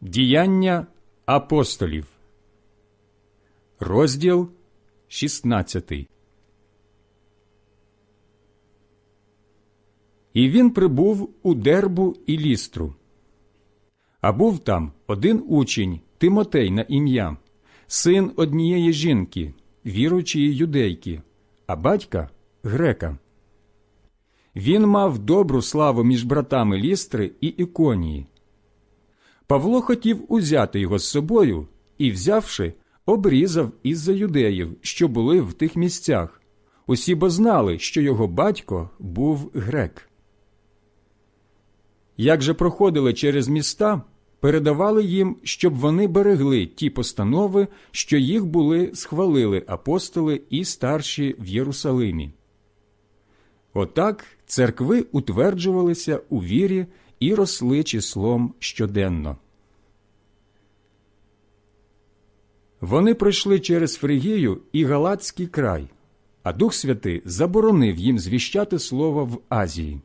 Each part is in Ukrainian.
Діяння апостолів, розділ 16. І він прибув у дербу і лістру. А був там один учень Тимотей на ім'я, син однієї жінки, віруючої юдейки, а батька грека. Він мав добру славу між братами лістри і іконії. Павло хотів узяти його з собою і, взявши, обрізав із-за юдеїв, що були в тих місцях. Усі бо знали, що його батько був грек. Як же проходили через міста, передавали їм, щоб вони берегли ті постанови, що їх були схвалили апостоли і старші в Єрусалимі. Отак церкви утверджувалися у вірі і росли числом щоденно. Вони пройшли через Фригію і Галатський край, а Дух Святий заборонив їм звіщати слово в Азії.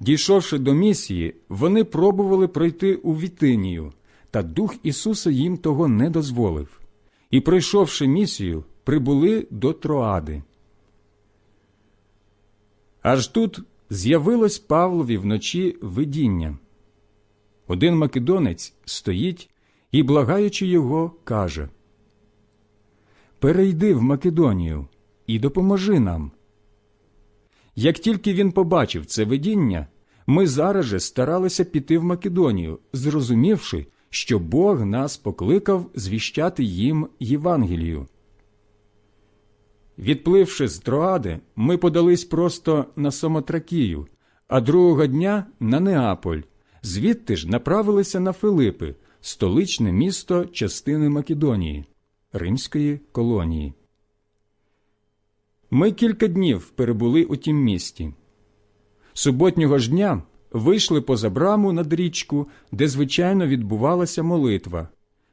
Дійшовши до місії, вони пробували пройти у Вітинію, та Дух Ісуса їм того не дозволив, і, пройшовши місію, прибули до Троади. Аж тут з'явилось Павлові вночі видіння. Один македонець стоїть і, благаючи його, каже Перейди в Македонію і допоможи нам. Як тільки він побачив це видіння, ми зараз же старалися піти в Македонію, зрозумівши, що Бог нас покликав звіщати їм Євангелію. Відпливши з Троади, ми подались просто на Самотракію, а другого дня на Неаполь, звідти ж направилися на Филипи, столичне місто частини Македонії, римської колонії. Ми кілька днів перебули у тім місті. Суботнього ж дня вийшли поза браму над річку, де звичайно відбувалася молитва,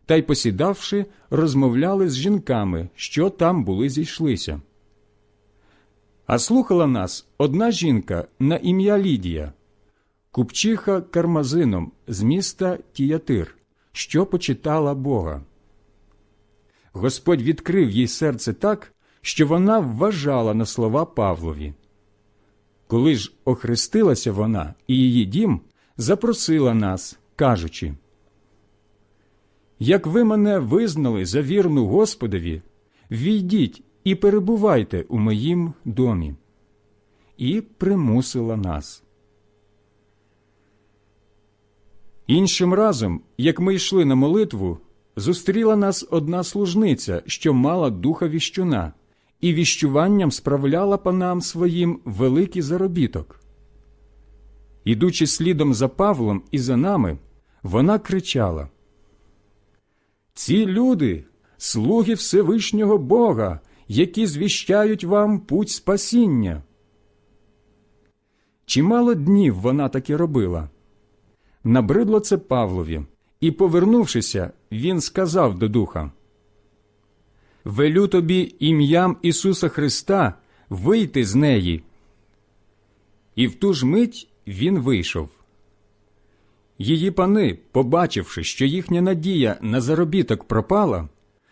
та й, посідавши, розмовляли з жінками, що там були зійшлися. А слухала нас одна жінка на ім'я Лідія, купчиха кармазином з міста Тіятир, що почитала Бога. Господь відкрив їй серце так, що вона вважала на слова Павлові. Коли ж охрестилася вона і її дім, запросила нас, кажучи Як ви мене визнали за вірну Господові, війдіть і перебувайте у моїм домі. І примусила нас. Іншим разом, як ми йшли на молитву, зустріла нас одна служниця, що мала духа віщуна, і віщуванням справляла панам своїм великий заробіток. Ідучи слідом за Павлом і за нами, вона кричала Ці люди слуги Всевишнього Бога, які звіщають вам путь спасіння. Чимало днів вона таки робила. Набридло це Павлові, і, повернувшися, він сказав до духа Велю тобі ім'ям Ісуса Христа вийти з неї. І в ту ж мить він вийшов. Її пани, побачивши, що їхня надія на заробіток пропала,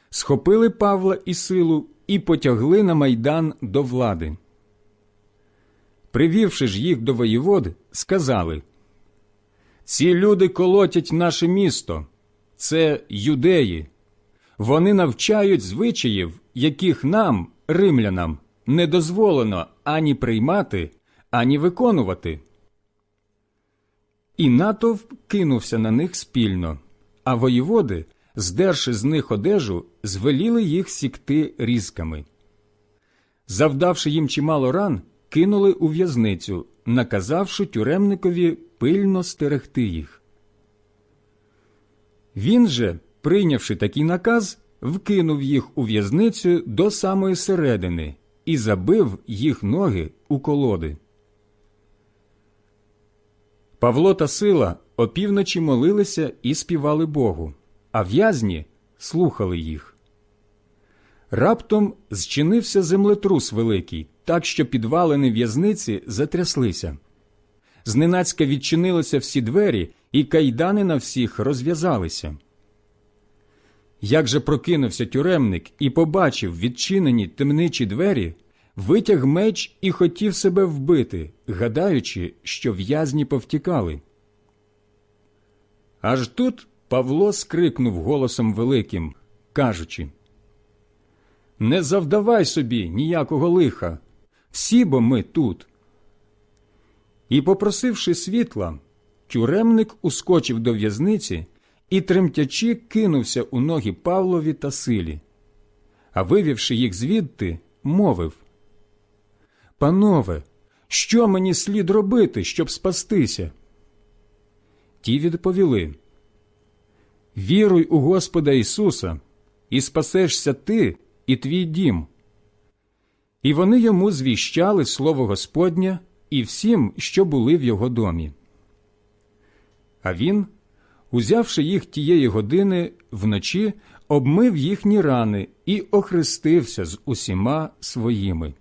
схопили Павла і силу і потягли на майдан до влади. Привівши ж їх до воєводи, сказали Ці люди колотять наше місто, це юдеї. Вони навчають звичаїв, яких нам, римлянам, не дозволено ані приймати, ані виконувати. І натовп кинувся на них спільно, а воєводи, здерши з них одежу, звеліли їх сікти різками. Завдавши їм чимало ран, кинули у в'язницю, наказавши тюремникові пильно стерегти їх. Він же, прийнявши такий наказ, вкинув їх у в'язницю до самої середини і забив їх ноги у колоди. Павло та Сила опівночі молилися і співали Богу, а в'язні слухали їх. Раптом зчинився землетрус великий, так що підвалини в'язниці затряслися. Зненацька відчинилися всі двері, і кайдани на всіх розв'язалися. Як же прокинувся тюремник і побачив відчинені темничі двері, витяг меч і хотів себе вбити, гадаючи, що в'язні повтікали. Аж тут Павло скрикнув голосом великим, кажучи Не завдавай собі ніякого лиха, всі бо ми тут. І, попросивши світла, тюремник ускочив до в'язниці і, тремтячи, кинувся у ноги Павлові та силі, а вивівши їх звідти, мовив Панове, що мені слід робити, щоб спастися? Ті відповіли Віруй у Господа Ісуса, і спасешся ти і твій дім. І вони йому звіщали слово Господнє і всім, що були в його домі. А він, узявши їх тієї години вночі, обмив їхні рани і охрестився з усіма своїми.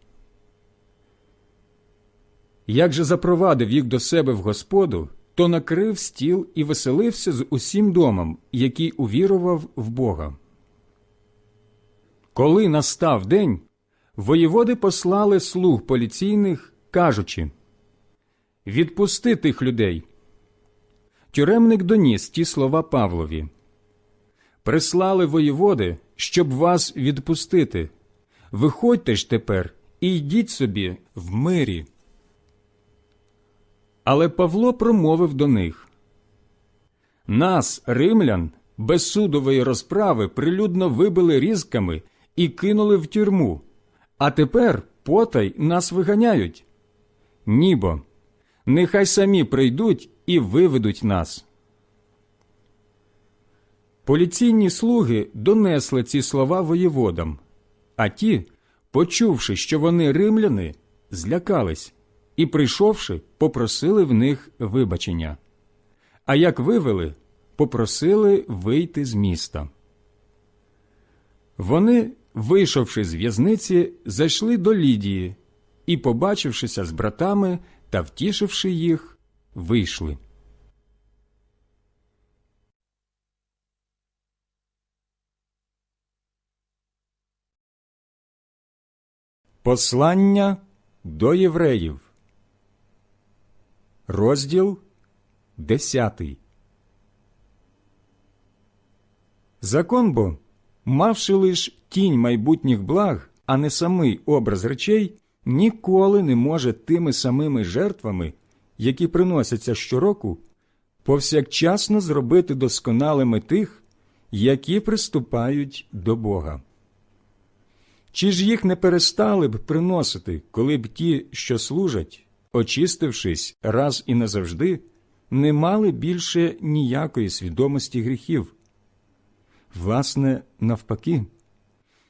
Як же запровадив їх до себе в Господу, то накрив стіл і веселився з усім домом, який увірував в Бога. Коли настав день, воєводи послали слуг поліційних, кажучи Відпусти тих людей. Тюремник доніс ті слова Павлові. Прислали воєводи, щоб вас відпустити. Виходьте ж тепер і йдіть собі в мирі. Але Павло промовив до них Нас, римлян, без судової розправи прилюдно вибили різками і кинули в тюрму, а тепер потай нас виганяють. Нібо, нехай самі прийдуть і виведуть нас. Поліційні слуги донесли ці слова воєводам, а ті, почувши, що вони римляни, злякались і, прийшовши, попросили в них вибачення. А як вивели, попросили вийти з міста. Вони, вийшовши з в'язниці, зайшли до Лідії і, побачившися з братами та втішивши їх, вийшли. Послання до євреїв. Розділ десятий. Закон бо, мавши лиш тінь майбутніх благ, а не самий образ речей, ніколи не може тими самими жертвами, які приносяться щороку, повсякчасно зробити досконалими тих, які приступають до Бога. Чи ж їх не перестали б приносити, коли б ті, що служать, очистившись раз і назавжди, не мали більше ніякої свідомості гріхів? Власне, навпаки,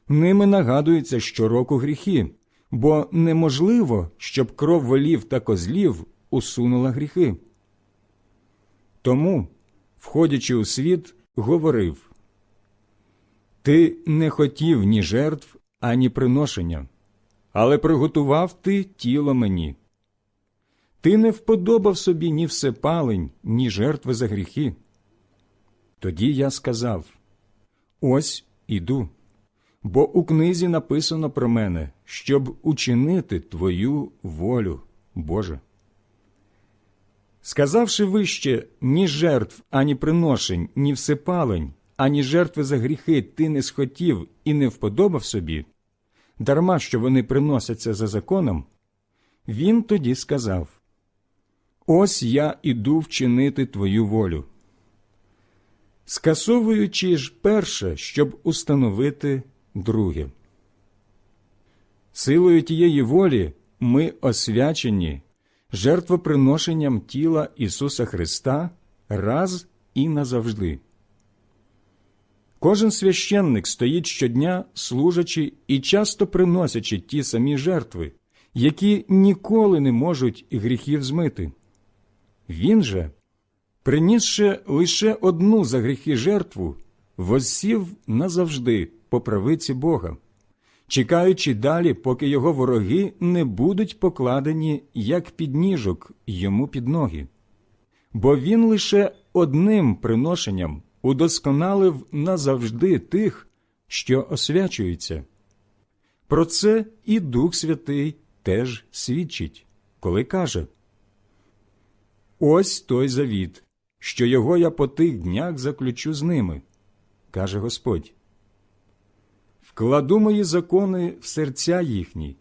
ними нагадуються щороку гріхи, бо неможливо, щоб кров волів та козлів усунула гріхи. Тому, входячи у світ, говорив Ти не хотів ні жертв, ані приношення, але приготував ти тіло мені. Ти не вподобав собі ні всепалень, ні жертви за гріхи. Тоді я сказав Ось іду, бо у книзі написано про мене, щоб учинити Твою волю, Боже. Сказавши вище ні жертв, ані приношень, ні всепалень, ані жертви за гріхи ти не схотів і не вподобав собі, дарма що вони приносяться за законом, він тоді сказав Ось я іду вчинити твою волю. Скасовуючи ж перше, щоб установити друге. Силою тієї волі ми освячені жертвоприношенням тіла Ісуса Христа раз і назавжди. Кожен священник стоїть щодня, служачи і часто приносячи ті самі жертви, які ніколи не можуть гріхів змити. Він же, принісши лише одну за гріхи жертву, воссів назавжди по правиці Бога, чекаючи далі, поки його вороги не будуть покладені як підніжок йому під ноги. Бо він лише одним приношенням удосконалив назавжди тих, що освячуються. Про це і Дух Святий теж свідчить, коли каже Ось той завіт, що його я по тих днях заключу з ними, каже Господь. Вкладу мої закони в серця їхні,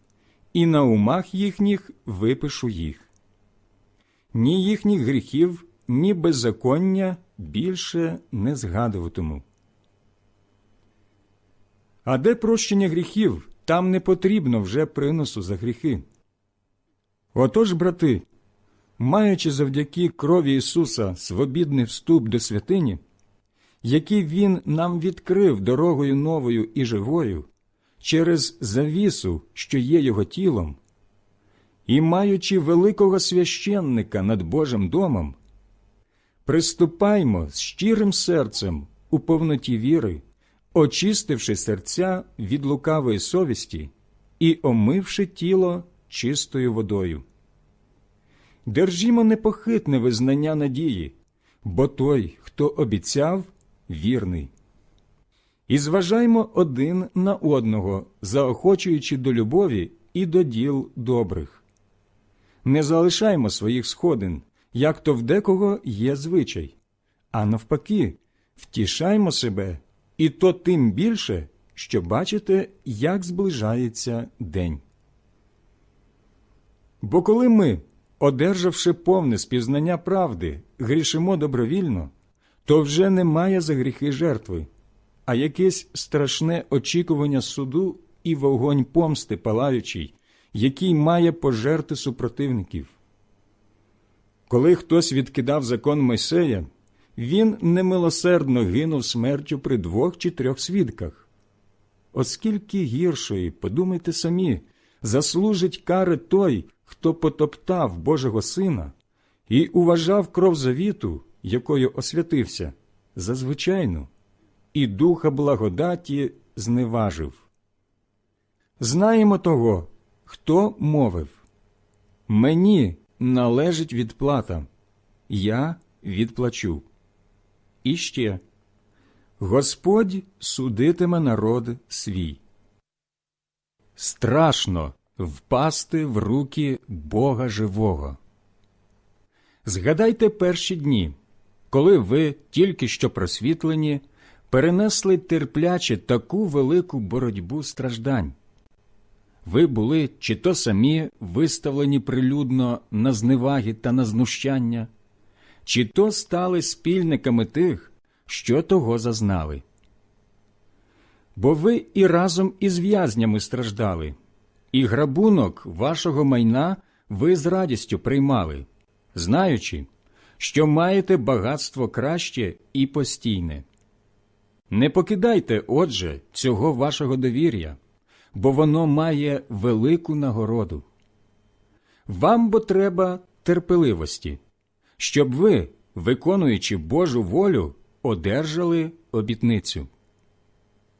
і на умах їхніх випишу їх. Ні їхніх гріхів, ні беззаконня більше не згадуватиму. А де прощення гріхів, там не потрібно вже приносу за гріхи. Отож, брати, маючи завдяки крові Ісуса свобідний вступ до святині, який Він нам відкрив дорогою новою і живою, через завісу, що є Його тілом, і маючи великого священника над Божим домом, приступаймо з щирим серцем у повноті віри, очистивши серця від лукавої совісті і омивши тіло чистою водою. Держімо непохитне визнання надії, бо той, хто обіцяв, вірний. І зважаймо один на одного, заохочуючи до любові і до діл добрих. Не залишаймо своїх сходин, як то в декого є звичай, а навпаки, втішаймо себе, і то тим більше, що бачите, як зближається день. Бо коли ми, одержавши повне спізнання правди, грішимо добровільно, то вже немає за гріхи жертви, а якесь страшне очікування суду і вогонь помсти палаючий, який має пожерти супротивників. Коли хтось відкидав закон Мойсея, він немилосердно гинув смертю при двох чи трьох свідках. Оскільки гіршої, подумайте самі, заслужить кари той, хто потоптав Божого Сина і уважав кров завіту, якою освятився, за звичайну, і духа благодаті зневажив. Знаємо того, хто мовив Мені належить відплата, я відплачу. І ще Господь судитиме народ свій. Страшно впасти в руки Бога живого. Згадайте перші дні, коли ви, тільки що просвітлені, перенесли терпляче таку велику боротьбу страждань. Ви були чи то самі виставлені прилюдно на зневаги та на знущання, чи то стали спільниками тих, що того зазнали. Бо ви і разом із в'язнями страждали, і грабунок вашого майна ви з радістю приймали, знаючи, що маєте багатство краще і постійне. Не покидайте, отже, цього вашого довір'я, бо воно має велику нагороду. Вам бо треба терпеливості, щоб ви, виконуючи Божу волю, одержали обітницю.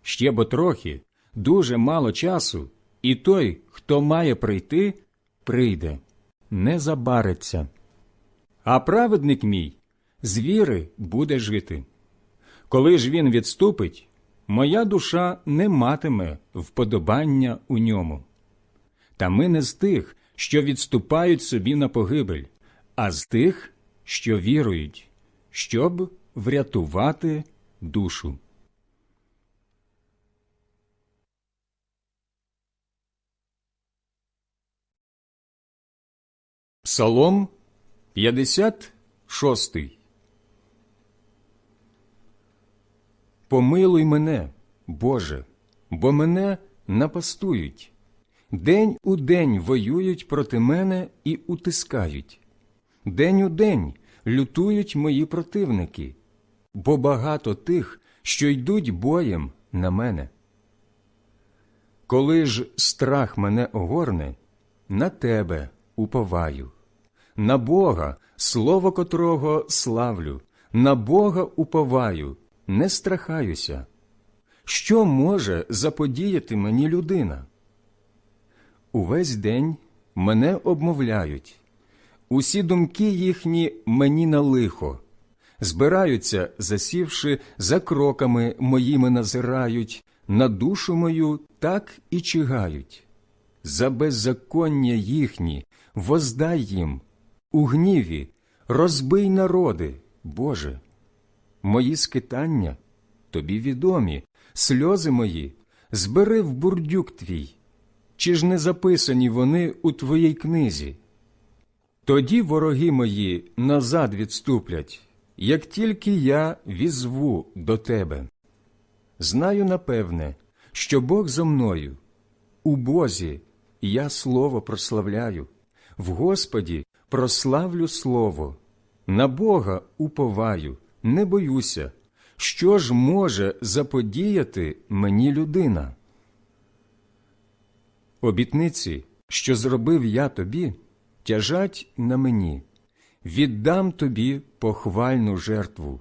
Ще бо трохи, дуже мало часу, і той, хто має прийти, прийде, не забариться. А праведник мій з віри буде жити. Коли ж він відступить, моя душа не матиме вподобання у ньому. Та ми не з тих, що відступають собі на погибель, а з тих, що вірують, щоб врятувати душу. Псалом 56 Помилуй мене, Боже, бо мене напастують. День у день воюють проти мене і утискають. День у день лютують мої противники, бо багато тих, що йдуть боєм на мене. Коли ж страх мене огорне, на тебе уповаю, на Бога, слово котрого славлю, на Бога уповаю, не страхаюся. Що може заподіяти мені людина? Увесь день мене обмовляють, усі думки їхні мені на лихо, збираються, засівши, за кроками моїми назирають, на душу мою так і чигають. За беззаконня їхні воздай їм, у гніві, розбий народи, Боже. Мої скитання тобі відомі, сльози мої, збери в бурдюк твій. Чи ж не записані вони у твоїй книзі? Тоді вороги мої назад відступлять, як тільки я візву до тебе. Знаю напевне, що Бог зо мною, у Бозі я слово прославляю, в Господі прославлю слово, на Бога уповаю, не боюся, що ж може заподіяти мені людина. Обітниці, що зробив я тобі, тяжать на мені, віддам тобі похвальну жертву,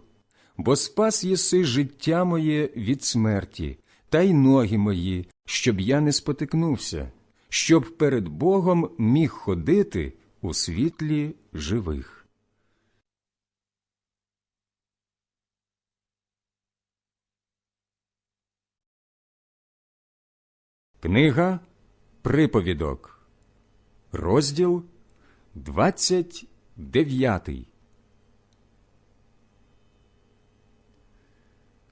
бо спас єси життя моє від смерті, та й ноги мої, щоб я не спотикнувся, щоб перед Богом міг ходити у світлі живих. Книга Приповідок, розділ 29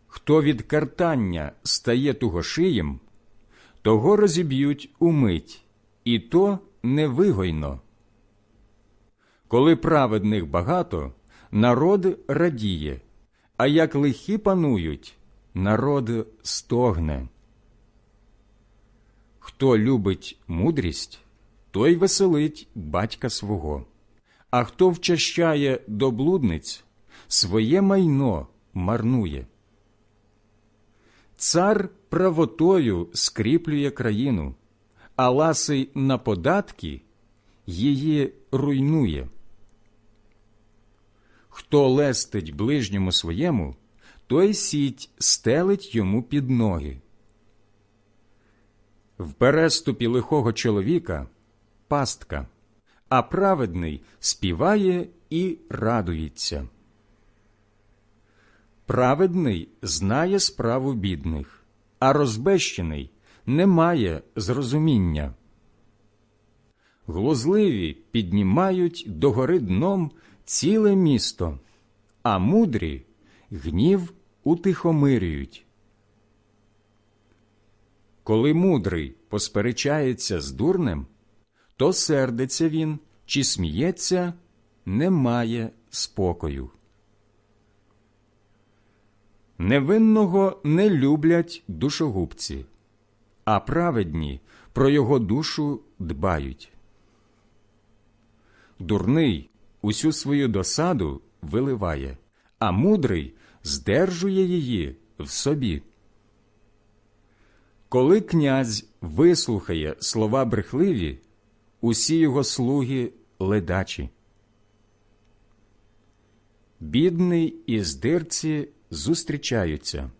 Хто від картання стає тугошиєм, того розіб'ють умить, і то невигойно. Коли праведних багато, народ радіє, а як лихі панують, народ стогне. Хто любить мудрість, той веселить батька свого, а хто вчащає до блудниць, своє майно марнує. Цар правотою скріплює країну, а ласий на податки її руйнує. Хто лестить ближньому своєму, той сіть стелить йому під ноги. В переступі лихого чоловіка пастка, а праведний співає і радується. Праведний знає справу бідних, а розбещений не має зрозуміння. Глузливі піднімають догори дном ціле місто, а мудрі гнів утихомирюють. Коли мудрий посперечається з дурнем, то сердиться він чи сміється, немає спокою. Невинного не люблять душогубці, а праведні про його душу дбають. Дурний усю свою досаду виливає, а мудрий здержує її в собі. Коли князь вислухає слова брехливі, усі його слуги ледачі. Бідний і здирці зустрічаються,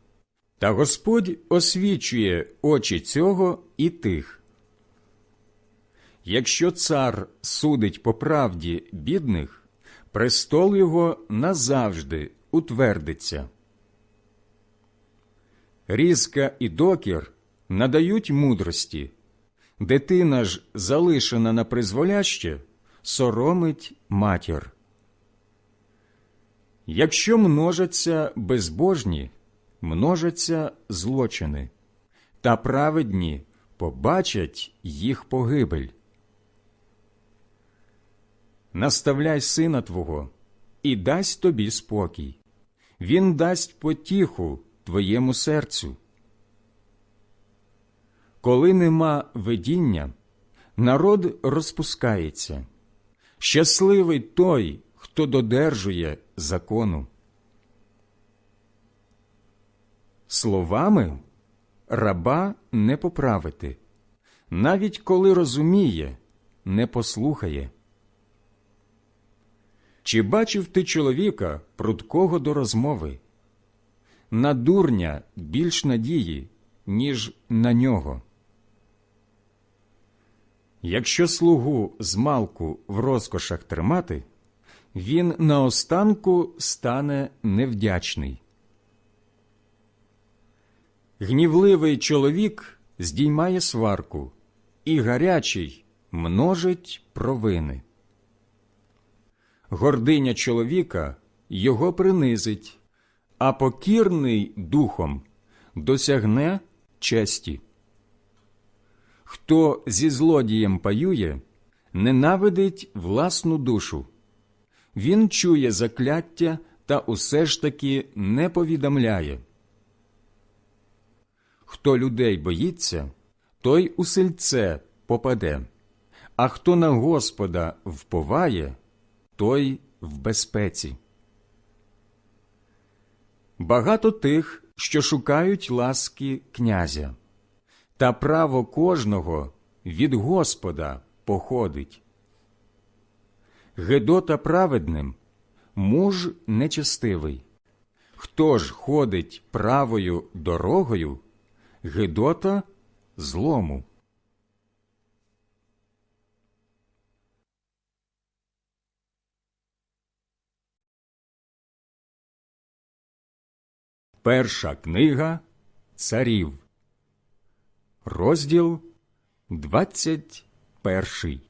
та Господь освічує очі цього і тих. Якщо цар судить по правді бідних, престол його назавжди утвердиться. Різка і докір надають мудрості, дитина ж, залишена на призволяще, соромить матір. Якщо множаться безбожні, множаться злочини, та праведні побачать їх погибель. Наставляй сина твого і дасть тобі спокій, він дасть потіху твоєму серцю. Коли нема видіння, народ розпускається. Щасливий той, хто додержує закону. Словами раба не поправити, навіть коли розуміє, не послухає. Чи бачив ти чоловіка прудкого до розмови? На дурня більш надії, ніж на нього. Якщо слугу з малку в розкошах тримати, він наостанку стане невдячний. Гнівливий чоловік здіймає сварку, і гарячий множить провини. Гординя чоловіка його принизить, а покірний духом досягне честі. Хто зі злодієм паює, ненавидить власну душу. Він чує закляття та усе ж таки не повідомляє. Хто людей боїться, той у сельце попаде, а хто на Господа вповає, той в безпеці. Багато тих, що шукають ласки князя, та право кожного від Господа походить. Гедота праведним, муж нечестивий. Хто ж ходить правою дорогою, Гедота злому. Перша книга царів, розділ двадцять перший.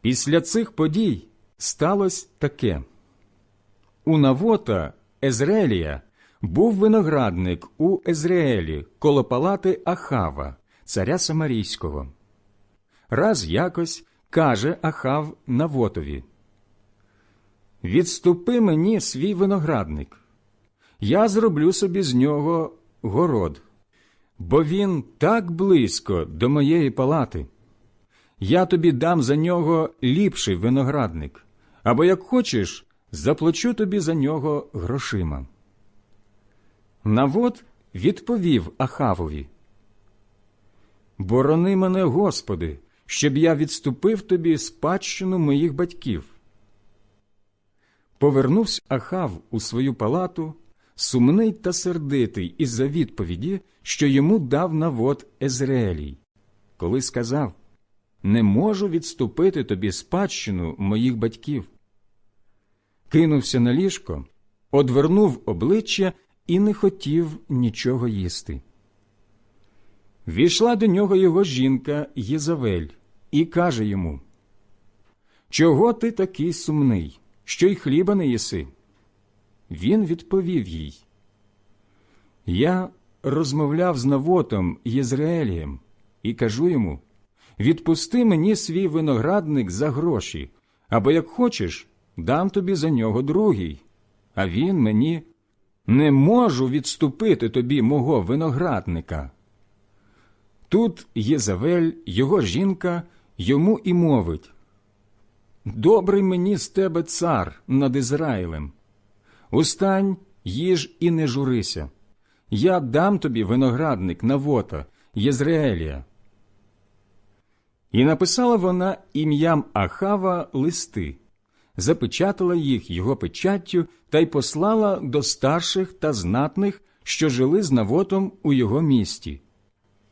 Після цих подій сталося таке. У Навота Езреелія був виноградник у Езреелі коло палати Ахава, царя Самарійського. Раз якось каже Ахав Навотові Відступи мені свій виноградник, я зроблю собі з нього город, бо він так близько до моєї палати. Я тобі дам за нього ліпший виноградник, або, як хочеш, заплачу тобі за нього грошима. Навод відповів Ахавові Борони мене, Господи, щоб я відступив тобі спадщину моїх батьків. Повернувся Ахав у свою палату, сумний та сердитий із-за відповіді, що йому дав навод Езреелій, коли сказав Не можу відступити тобі спадщину моїх батьків. Кинувся на ліжко, одвернув обличчя і не хотів нічого їсти. Війшла до нього його жінка Єзавель і каже йому Чого ти такий сумний? Що й хліба не їси. Він відповів їй Я розмовляв з Навотом Єзраелієм і кажу йому Відпусти мені свій виноградник за гроші, або, як хочеш, дам тобі за нього другий. А він мені не можу відступити тобі мого виноградника. Тут Єзавель, його жінка, йому і мовить Добрий мені з тебе цар над Ізраїлем. Устань, їж і не журися. Я дам тобі виноградник Навота, Єзреелія. І написала вона ім'ям Ахава листи, запечатала їх його печаттю та й послала до старших та знатних, що жили з Навотом у його місті.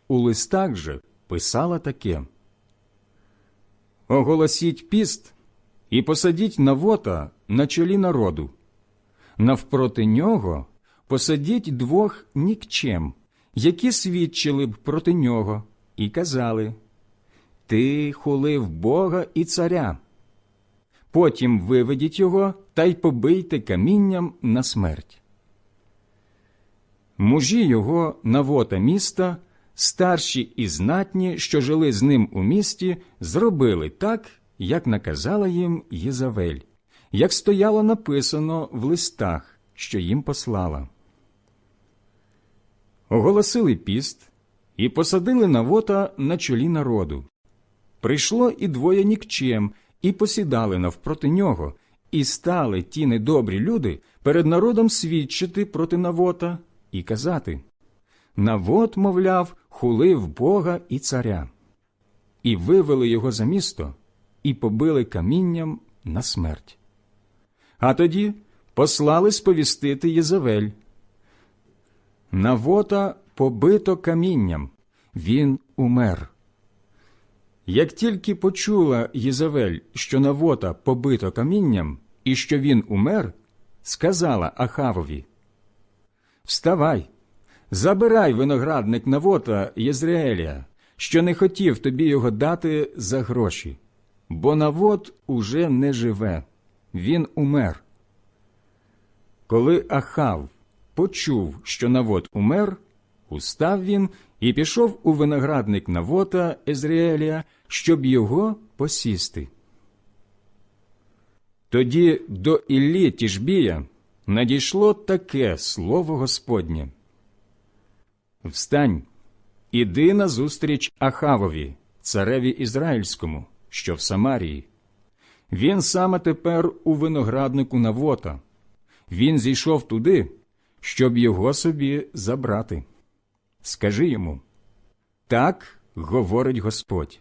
У листах же писала таке Оголосіть піст і посадіть Навота на чолі народу. Навпроти нього посадіть двох нікчем, які свідчили б проти нього, і казали Ти хулив Бога і царя. Потім виведіть його та й побийте камінням на смерть. Мужі його Навота міста, старші і знатні, що жили з ним у місті, зробили так, як наказала їм Єзавель, як стояло написано в листах, що їм послала. Оголосили піст і посадили Навота на чолі народу. Прийшло і двоє нікчем, і посідали навпроти нього, і стали ті недобрі люди перед народом свідчити проти Навота і казати Навот, мовляв, хулив Бога і царя, і вивели його за місто і побили камінням на смерть. А тоді послали сповістити Єзавель. Навота побито камінням, він умер. Як тільки почула Єзавель, що Навота побито камінням і що він умер, сказала Ахавові Вставай, забирай виноградник Навота Єзрееля, що не хотів тобі його дати за гроші, бо Навот уже не живе, він умер. Коли Ахав почув, що Навот умер, устав він і пішов у виноградник Навота Езріелія, щоб його посісти. Тоді до Іллі Тішбія надійшло таке слово Господнє. Встань, іди назустріч Ахавові, цареві Ізраїльському, що в Самарії. Він саме тепер у винограднику Навота. Він зійшов туди, щоб його собі забрати. Скажи йому так говорить Господь.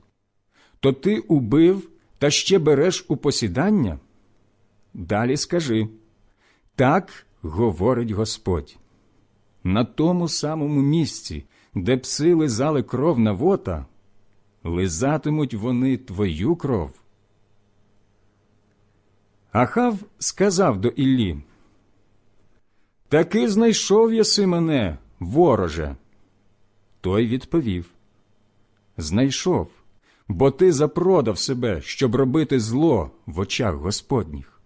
То ти убив та ще береш у посідання? Далі скажи так говорить Господь. На тому самому місці, де пси лизали кров Навота, лизатимуть вони твою кров. Ахав сказав до Іллі, Таки знайшов єси мене, вороже. Той відповів Знайшов, бо ти запродав себе, щоб робити зло в очах Господніх.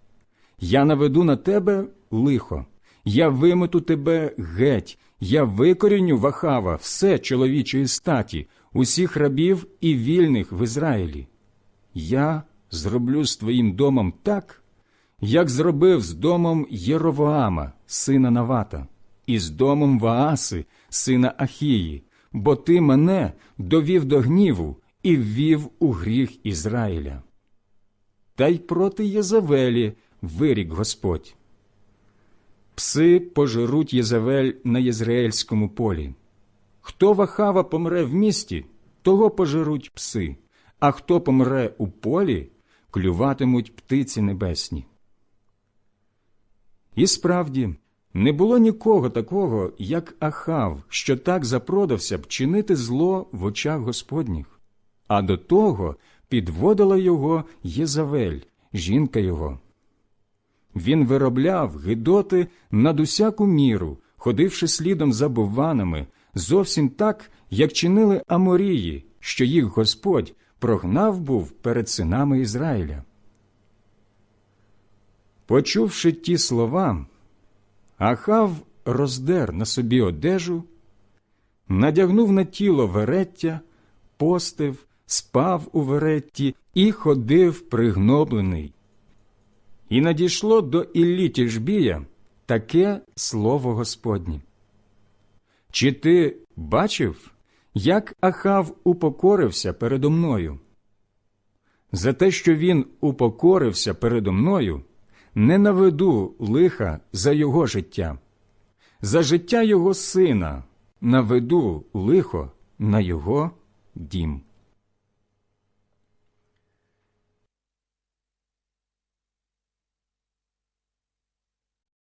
Я наведу на тебе лихо, я вимету тебе геть, я викоріню в Ахава все чоловічої статі, усіх рабів і вільних в Ізраїлі. Я зроблю з твоїм домом так, як зробив з домом Єровоама, сина Навата, і з домом Вааси, сина Ахії, бо ти мене довів до гніву і ввів у гріх Ізраїля. Та й проти Єзавелі вирік Господь. Пси пожируть Єзавель на Єзраїльському полі. Хто вахава помре в місті, того пожируть пси, а хто помре у полі, клюватимуть птиці небесні. І справді, не було нікого такого, як Ахав, що так запродався б чинити зло в очах Господніх, а до того підводила його Єзавель, жінка його. Він виробляв гидоти над усяку міру, ходивши слідом за буванами, зовсім так, як чинили Аморії, що їх Господь прогнав був перед синами Ізраїля. Почувши ті слова, Ахав роздер на собі одежу, надягнув на тіло вереття, постив, спав у веретті і ходив пригноблений. І надійшло до Іллі Тішбія таке слово Господнє. Чи ти бачив, як Ахав упокорився передо мною? За те, що він упокорився передо мною, не наведу лиха за його життя, за життя його сина наведу лихо на його дім.